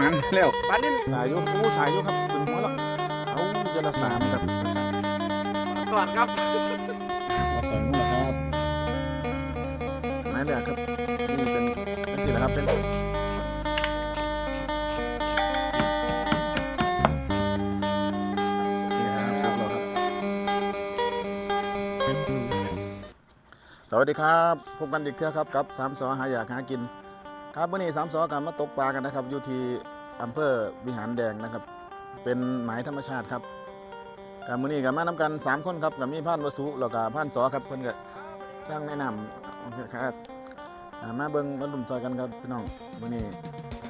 มันแล้วปลานิ่มสายอยุอู้สายอยุครับถึงหัวแล้วเอาเจละสามครับสวัสดครับมาใส่นู่นแหละครับไม้แรกครับนี่เป็นเป็นสีนะครับเป็นนี่ครับครบแล้วครับสวัสดีครับพบกันอีกเทื่อครับกับสามสอหาอยากหากิน ครับวันนี้สามสอกันมาตกปลากันนะครับอยู่ที่ อำเภอวิหารแดงนะครับ เป็นหมายธรรมชาติครับกับมือนี้กับมานำกันสามคนครับกับมีพ่านวสุแล้วก็พ่านสอครับเพิ่อนก็ตั้งแนะนำครับอ่ามาเบิ่งมาดุมซอยกันครับพี่น้องมือนี้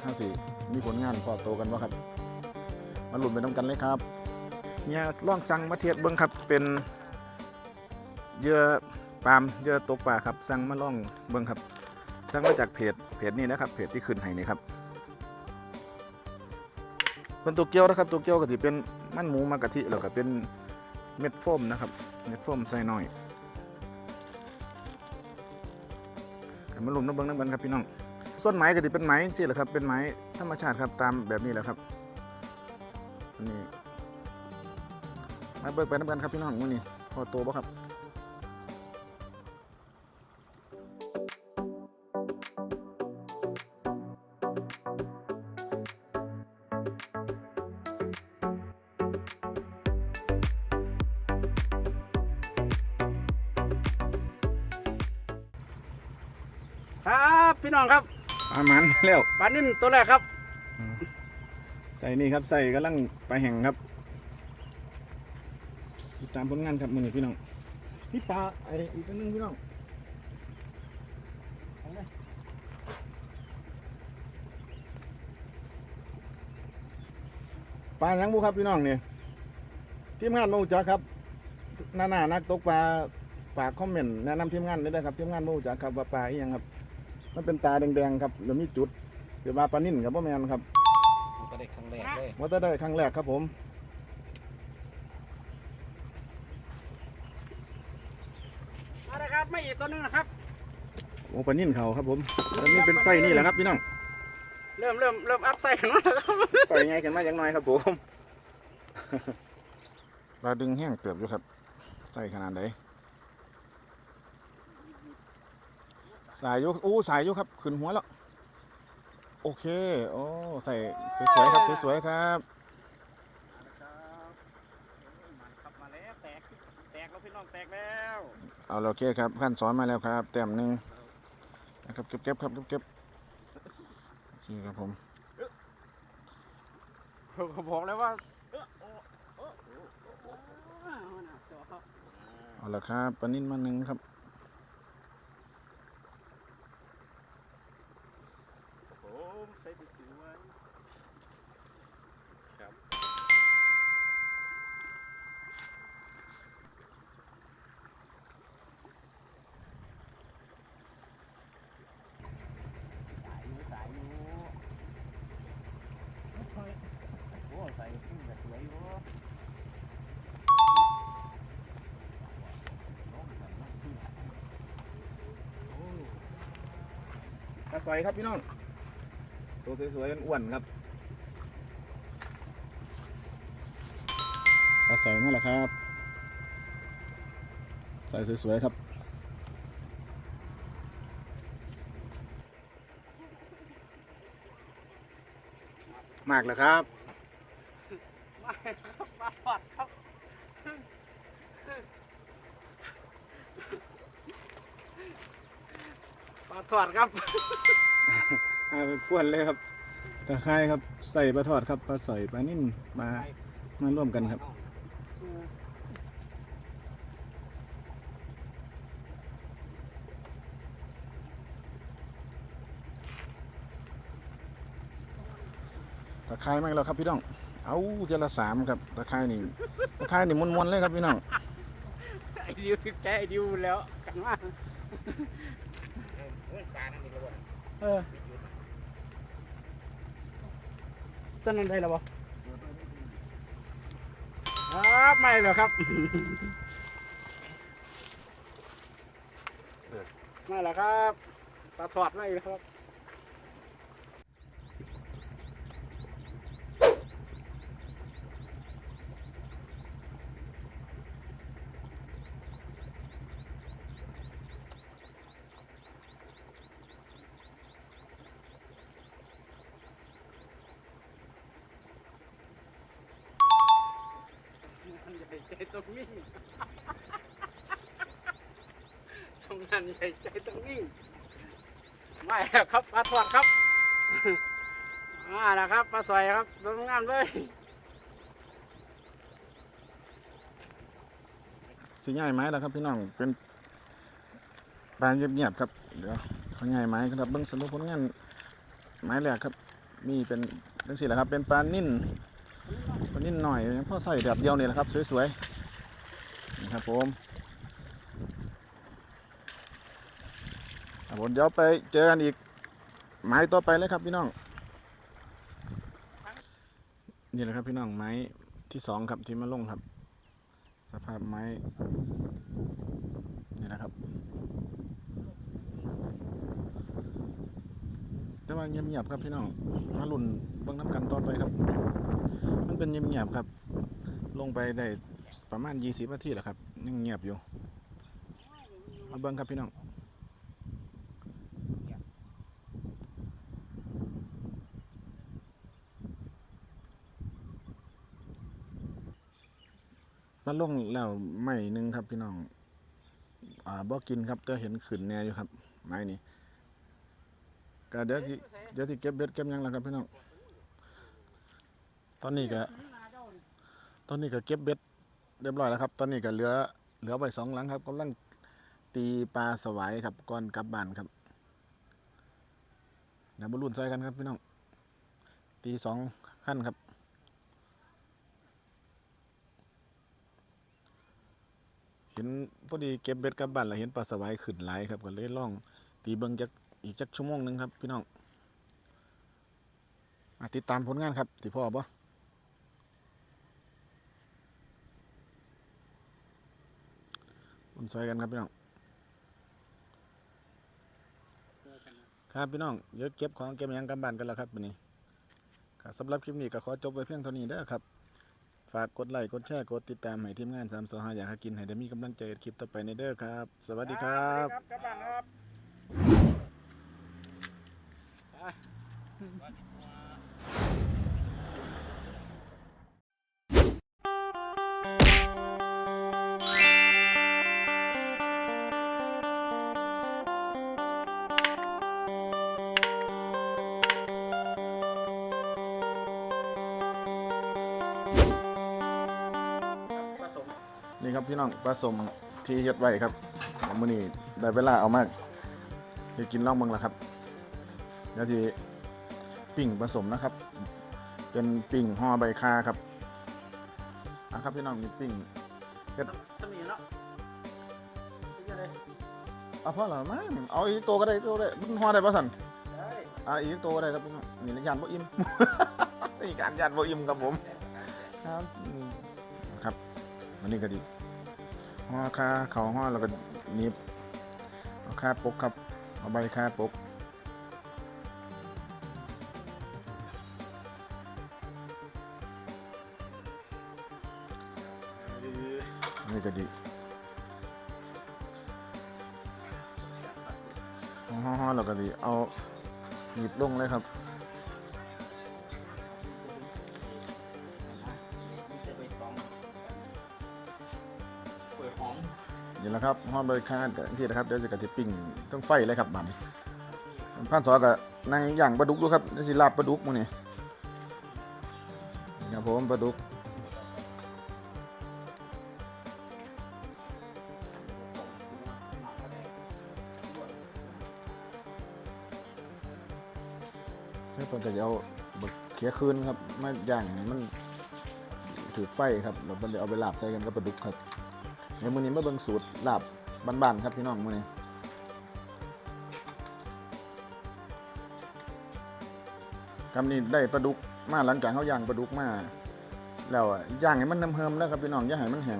เฮาสิมีผลงานพอโตกันบ่ครับ มาลุ้นไปนํกันเลยครับเนี่ยล่องสั่งมาเทียบเบิ่งครับเป็นเยื่อปาล์มเยื่อตกปลาครับสั่งมาล่องเบิ่งครับสั่งมาจากเพจเพจนี้นะครับเพจที่ขึ้นให้นี่ครับ เป็นตัวเกี๊ยวนะครับ ตัวเกี๊ยวก็สิเป็นมันหมูมากะทิแล้วก็เป็นเม็ดโฟมนะครับ เม็ดโฟมใส่หน่อยให้มาลุมน้ำเบิ้งน้ำกันครับพี่น้องส่วนไหมก็สิเป็นไหมสิแหละครับ เป็นไหมธรรมชาติครับตามแบบนี้แหละครับนี่มาเบิกไปน้ำกันครับพี่น้องมือนี้พอโตบ่ครับครับ พี่น้องครับอามันแล้ว ปลานิ่มตัวแรกครับใส่นี่ครับใส่กำลังไปแห่งครับติดตามผลงานครับมือนี้พี่น้องพี่ปลาไอ้อีกตัวหนึงพี่น้องเอาเลยปลาหยังบุครับพี่น้องนี่ทีมงานมูจักครับหน้าหน้านักตกปลาฝากคอมเมนต์แนะนำทีมงานด้วยนะครับทีมงานมูจักครับว่าปลาอีหยังครับ มันเป็นตาแดงๆครับแล้วมีจุดเดี๋ยวว่าปลานิ่นกับพ่อแมนครับก็ได้ครั้งแรกเลยว่าจะได้ครั้งแรกครับผมมาเลยครับไม่อีกตัวหนึงนะครับ โอ้ปลานิ่นเขาครับผมแล้วนี่เป็นไส้นี่แหละครับพี่น้องเริ่มเริ่มเริ่มอัพไซด์ของเราแล้วครับไส้ไงกันมาอย่างน้อยครับผม ปลาดึงแห้งเติบอยู่ครับใส่ขนาดไหน สายอยุอู้สายอยุครับขึ้นหัวแล้ว โอเค โอ้ใส่สวยๆครับสวยๆครับครับมาแล้วแตกแตกแล้วพี่น้องแตกแล้วเอาโอเคครับขั้นสอนมาแล้วครับแต้มหนึ่งนะครับเก็บๆครับเก็บๆโอเคครับผมผมบอกเลยว่าเออโอ้โอ้โอ้โอ้โอ้น่าเสียวครับเอาละครับปลานิ่นมาหนึ่งครับ ผมใส่ติดสวยครับ สายอยู่สายอยู่โอ้ใส่ขึ้นแบบสวยอยู่ กระ ใสครับพี่น้อง ตัวสวยๆอ้วนครับกระใสนั่นแหละครับใส่สวยๆครับมากแล้วครับ มาครับ มาทอดครับ ปลาทอดครับ อ่าเป็นพวนเลยครับตะไคร้ครับใส่ปลาทอดครับปลาสอยปลานิ่มมามาร่วมกันครับ ตะไคร้มากแล้วครับพี่น้อง เอาเจละสามครับตะไคร้นี่ตะไคร้นี่มวนๆเลยครับพี่น้องไอ้ดิวติดใจไอ้ดิวแล้วกันมาก เออปลานั่นนี่ก็ว่าเออต้นนั้นได้แล้วบ่ครับไม่เหรอครับไม่เหรอครับปลาทอดไม่เหรอครับ ต้องนิ่งทำงานใหญ่ใจต้องนิ่งไม่ครับปลาทอดครับมาแล้วครับปลาสอยครับทำงานเลยสีง่ายไหมแล้วครับพี่น้องเป็นปลาเงียบๆครับเดี๋ยวเขาง่ายไหมครับเบิ้งสรุปผลงานไม้แรกครับมีเป็นทั้งสี่แหละครับ เป็นปลานิ่น นิดหน่อยพ่อใส่แบบเดียวนี่แหละครับ สวยๆนะครับผมผมเดี๋ยวไปเจอกันอีกไม้ต่อไปเลยครับพี่น้อง นี่แหละครับพี่น้องไม้ที่สองครับที่มาลงครับ สภาพไม้ นี่นะครับ แต่ ว่าเงียบๆครับพี่น้องมาลุ่นเบิ่งน้ำกันต่อไปครับ มันเป็นเงียบๆครับ ลงไปได้ประมาณ20นาทีแล้วครับยังเงียบอยู่มาเบิ่งครับพี่น้องมันลงแล้วไม่นึงครับพี่น้อง อ่าบ่กินครับแต่เห็นขืนแหน่อยู่ครับ ไม้นี้ ก็เดี๋ยวที่เดี๋ยวที่เก็บเบ็ดเก็บหยังแล้วครับพี่น้อง ตอนนี้ก็ตอนนี้ก็เก็บเบ็ดเรียบร้อยแล้วครับ ตอนนี้ก็เหลือ เหลือไว้สองหลังครับกำลังตีปลาสวายครับก่อนกลับบ้านครับเดี๋ยวมาลุ้นใส่กันครับพี่น้อง ตีสองขั้นครับ เห็นพอดีเก็บเบ็ดกลับบ้านแล้วเห็นปลาสวายขึ้นหลายครับก็เลยล่อง ตีเบิงจัก อีกจักชั่วโมงหนึ่งครับ พี่น้องมาติดตามผลงานครับสิพ่อบ่มันซอยกันครับพี่น้อง ครับพี่น้อง เดี๋ยวเก็บของเก็บยังกลับบ้านกันแล้วครับวันนี้ครับสำหรับคลิปนี้ก็ขอจบไว้เพียงเท่านี้เด้อครับ ฝากกดไลค์ กดแชร์ กดติดตามให้ทีมงานสามสองห้าอยากห้กิน ให้ได้มีกำลังใจกับคลิปต่อไปในเด้อครับ สวัสดีครับกลับบ้านครับ ผสม นี่ครับพี่น้องปลาสมที่เฮ็ดไว้ครับมื้อนี้ได้เวลาเอามาเฮ็ดกินล่องเมืองแล้วครับเดี๋ยวที่ ปิ้งผสมนะครับ เป็นปิ้งห่อใบคาครับอะครับพี่น้องมีปิ้งสมีเนาะเป็นยังไงเอาพอแล้วมั้งเอาอีกตัวก็ได้ตัวก็ได้มันห่อได้ป่ะสันได้อะอีกตัวก็ได้ครับพี่น้องนี่นะยานบ่อิ่มนี่การยานบ่อิ่มครับผมครับอืมครับวันนี้ก็ดีห่อคาเขาห่อแล้วก็หนีบเอาคาปกครับเอาใบคาปก นี่ก็ดีห่อๆแล้วก็ดีเอาหยิบลงเลยครับเปิดหอมนี่แหละครับห่อใบคาแต่ที่นะครับเดี๋ยวจะกระติปิ้งต้องไฟเลยครับบัดนพันสอกับนั่งย่างปลาดุกดูครับเดี๋ยวสิลาบปลาดุกมื้อนี้นี่ครับผมปลาดุก เพื่อจะเอาบักเขียคืนครับมาย่างให้มันถือไฟครับแล้วมันเดี๋ยวเอาไปลาบใส่กันกับปลาดุกครับเดี๋ยวมื้อนี้มาเบิ่งสูตรลาบบ้านๆครับพี่น้องมื้อนี้กำนี้ได้ปลาดุกมาหลังจากเขาย่างปลาดุกมาแล้วอะย่างให้มันน้ำเฮิมแล้วครับพี่น้องย่าให้มันแห้ง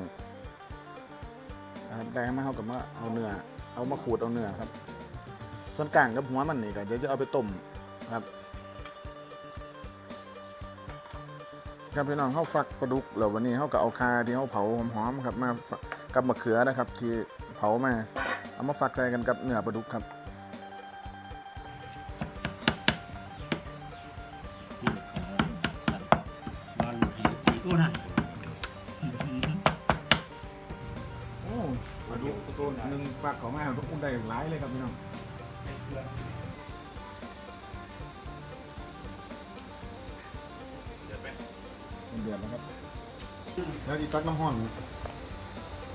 นะครับได้มาเขากับมาเอาเนื้อเอามาขูดเอาเนื้อครับ ส่วนกลางกับหัวมันนี่ก็เดี๋ยวจะเอาไปต้มครับ ครับพี่น้องเขาฟักปลาดุกแล้ววันนี้เขาก็เอาคาที่เขาเผาหอมๆครับมากับมะเขือนะครับ ที่เผามาเอามาฝักใส่กันกับเนื้อปลาดุกครับนอนหมดทีอู้นั่นตัวหนึ่งฝากของแมาทุกคนได้หลายเลยครับพี่น้อง ดือดแล้วครับแล้วอีตักน้ำห่อน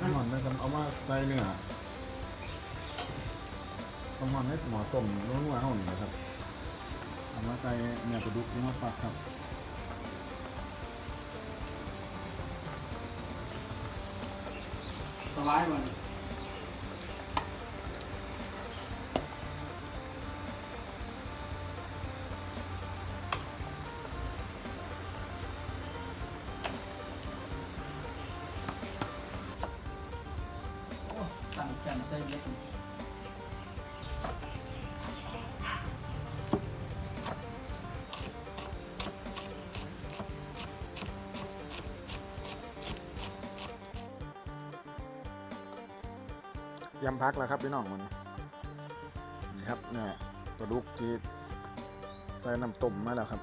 น้ำห่อนนะครับเอามาใส่เนื้อน้ำห้อนให้หมอต้มนุ่มๆห้อนนะครับเอามาใส่เนื้อกระดูกที่มาฝากครับสไลด์มัน ยำพักแล้วครับพี่น้องมันนี่ครับเนี่ยปลาดุกที่ใส่น้ำต้มมาแล้วครับ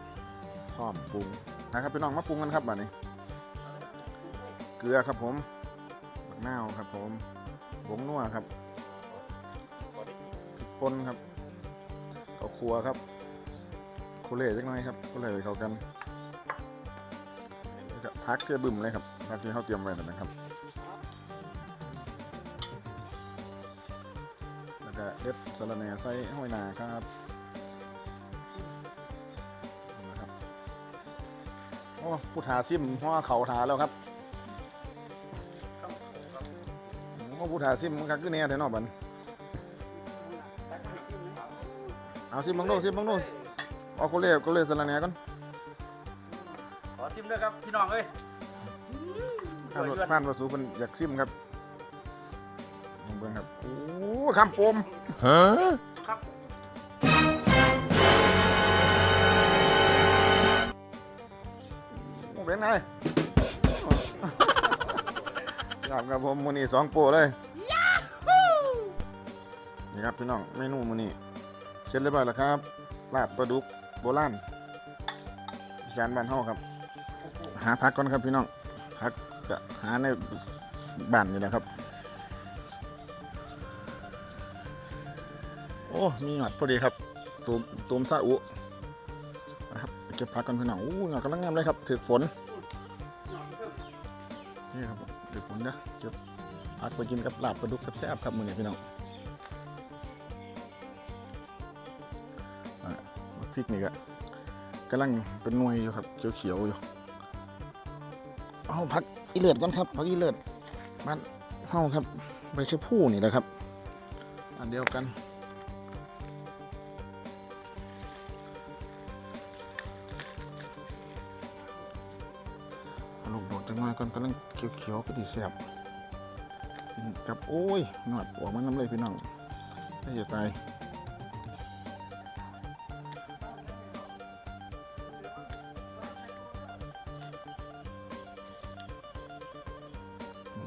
พร้อมปรุงนะครับพี่น้องมาปรุงกันครับบัดนี้ เกลือครับผมบักนาวครับ ผมผงนัวครับพริกป่นครับข้าวครัวครับโคเล่จักหน่อยครับโคเล่เข้ากันพักเกลือบึ่มเลยครับพักที่เขาเตรียมไว้นั่นนะครับ เด็ดสะระแหน่ใส่ห้อยนาครับนะครับโอ้ผู้ทาซิมห่อเขาทาแล้วครับโอ้ผู้ทาซิมมันคักขึ้นเนี่แต่นอกบันเอาซิมบังโนซิมบังโนเอาโคเล่โคเล่สะระแหน่ก่อนขอชิมด้วยครับพี่น้องเอ้ยผ่านผ่านประสูเป็นอยากซิมครับ เบิ่งครับโอ้คำปมครับโอ้เป็นไงครับครับผมมือนี้สองโปรเลยนี่ครับพี่น้องเมนูมือนี้เสร็จเรียบร้อยแล้วครับลาบปลาดุกโบราณอีสานบ้านเฮาครับ หาพักก่อนครับพี่น้องพักจะหาในบ้านนี่แหละครับ โอ้ มีหยอดพอดีครับตูมตูมซาอุนะครับเก็บพักก่อนพี่น้องอู้หยอดกำลังงามเลยครับถือฝนนี่ครับผมเดี๋ยวผมนะเก็บพักไปกินกับลาบปลาดุกแซ่บครับมือนี้พี่น้องอ่พริกนี่ก็กำลังเป็นหน่วยอยู่ครับเขียวๆอยู่เอาพักอีเลือดก่อนครับพักอีเลือดบ้านเฮาครับใบชะพูนี่แหละครับอันเดียวกัน จังหน่อยก่อนกำลังเขียวๆก็ดีแซ่บกับโอ้ยหนวดหัวมันน้ำเลยพี่น้องไม่จะตาย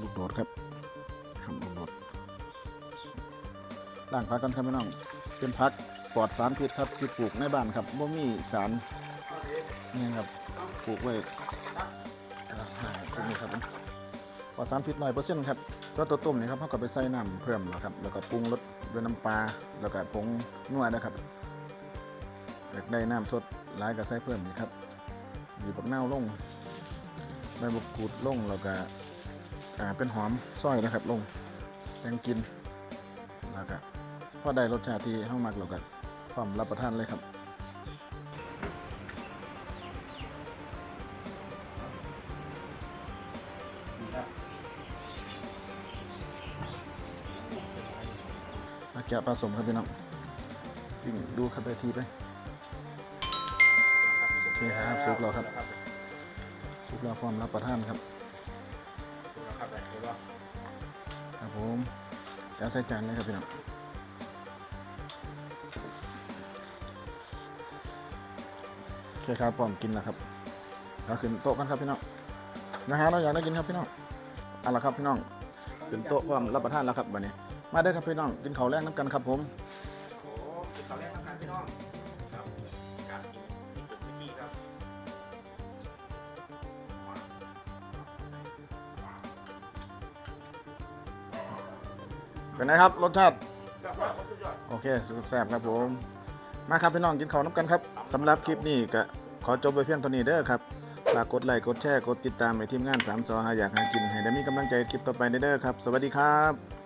ลูกโดดครับทำลูกโดดล่างพักกันครับพี่น้องเป็นพักปลอดสารพิษครับที่ปลูกในบ้านครับบ่มีสารนี่ครับปลูกไว้ อ่าตรงนี้ครับปลอดสารพิษร้อยเปอร์เซ็นต์ครับก็ตัวต้มนี่ครับเขาก็ไปใส่น้ำเพิ่มแล้วครับ แล้วก็ปรุงรสด้วยน้ำปลา แล้วก็ผงนัวนะครับอยากได้น้ำสดหลายก็ใส่เพิ่มนี่ครับดีบักเน่าลงใบบุกกูดลงแล้วก็เป็นหอมซอยนะครับ ลงแตงกินแล้วก็พอได้รสชาติที่เข้ามักเราก็พร้อมรับประทานเลยครับ แกะผสมครับพี่น้องปิ้งดูครับไปทีไปโอเคครับสุกแล้วครับสุกแล้วพร้อมรับประทานครับครับเดี๋ยวว่าครับผมจะใส่จานเลยครับพี่น้องโอเคครับพร้อมกินแล้วครับเราขึ้นโต๊ะกันครับพี่น้องนะฮะเราอยากได้กินครับพี่น้องเอาละครับพี่น้องขึ้นโต๊ะพร้อมรับประทานแล้วครับวันนี้ มาได้ครับพี่น้องกินข้าวแรกน้ำกันครับผมโอ้กินตอนแรกทำงานพี่น้องครับการกินที่ถูกวิธีครับเป็นไงครับรสชาติโอเคสุดแซ่บครับผม มาครับพี่น้องกินข้าวน้ำกันครับสำหรับคลิปนี้ก็ขอจบไปเพียงเท่านี้เด้อครับฝากกดไลค์กดแชร์กดติดตามให้ทีมงาน3ามสอหาอยากหากิน ให้ได้มีกำลังใจคลิปต่อไปเด้อครับ สวัสดีครับ